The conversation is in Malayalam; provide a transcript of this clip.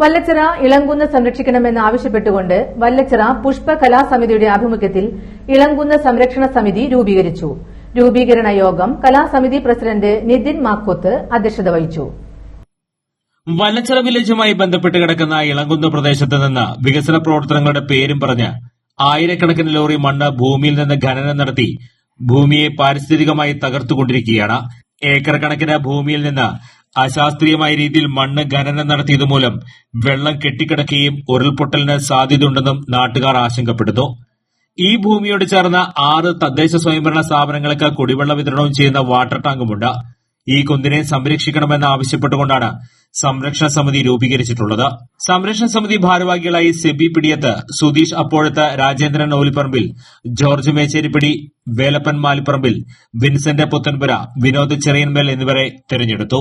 വല്ലച്ചിറ ഇളങ്കുന്ന് സംരക്ഷിക്കണമെന്ന് ആവശ്യപ്പെട്ടുകൊണ്ട് വല്ലച്ചിറ പുഷ്പ കലാസമിതിയുടെ ആഭിമുഖ്യത്തിൽ ഇളങ്കുന്ന് സംരക്ഷണ സമിതി രൂപീകരിച്ചു. രൂപീകരണ യോഗം കലാസമിതി പ്രസിഡന്റ് നിതിൻ മാക്കോത്ത് അധ്യക്ഷത വഹിച്ചു. വല്ലച്ചിറ വില്ലേജുമായി ബന്ധപ്പെട്ട് കിടക്കുന്ന ഇളങ്കുന്ന് പ്രദേശത്ത് നിന്ന് വികസന പ്രവർത്തനങ്ങളുടെ പേരും പറഞ്ഞ് ആയിരക്കണക്കിന് ലോറി മണ്ണ് ഭൂമിയിൽ നിന്ന് ഖനനം നടത്തി ഭൂമിയെ പാരിസ്ഥിതികമായി തകർത്തുകൊണ്ടിരിക്കുകയാണ്. ഏക്കർ കണക്കിന് ഭൂമിയിൽ നിന്ന് അശാസ്ത്രീയമായ രീതിയിൽ മണ്ണ് ഖനനം നടത്തിയതുമൂലം വെള്ളം കെട്ടിക്കിടക്കുകയും ഉരുൾപൊട്ടലിന് സാധ്യതയുണ്ടെന്നും നാട്ടുകാർ ആശങ്കപ്പെടുന്നു. ഈ ഭൂമിയോട് ചേർന്ന ആറ് തദ്ദേശ സ്വയംഭരണ സ്ഥാപനങ്ങൾക്ക് കുടിവെള്ള വിതരണവും ചെയ്യുന്ന വാട്ടർ ടാങ്കുമുണ്ട്. ഈ കുന്നിനെ സംരക്ഷിക്കണമെന്ന് ആവശ്യപ്പെട്ടുകൊണ്ടാണ് സംരക്ഷണ സമിതി രൂപീകരിച്ചിട്ടുള്ളത്. സംരക്ഷണ സമിതി ഭാരവാഹികളായി സെബി പിടിയത്ത് സുധീഷ് അപ്പോഴത്ത് രാജേന്ദ്രൻ ഓലിപ്പറമ്പിൽ ജോർജ് മേച്ചേരിപ്പിടി വേലപ്പൻ മാലിപ്പറമ്പിൽ വിൻസെന്റ് പുത്തൻപുര വിനോദ് ചെറിയൻമേൽ എന്നിവരെ തെരഞ്ഞെടുത്തു.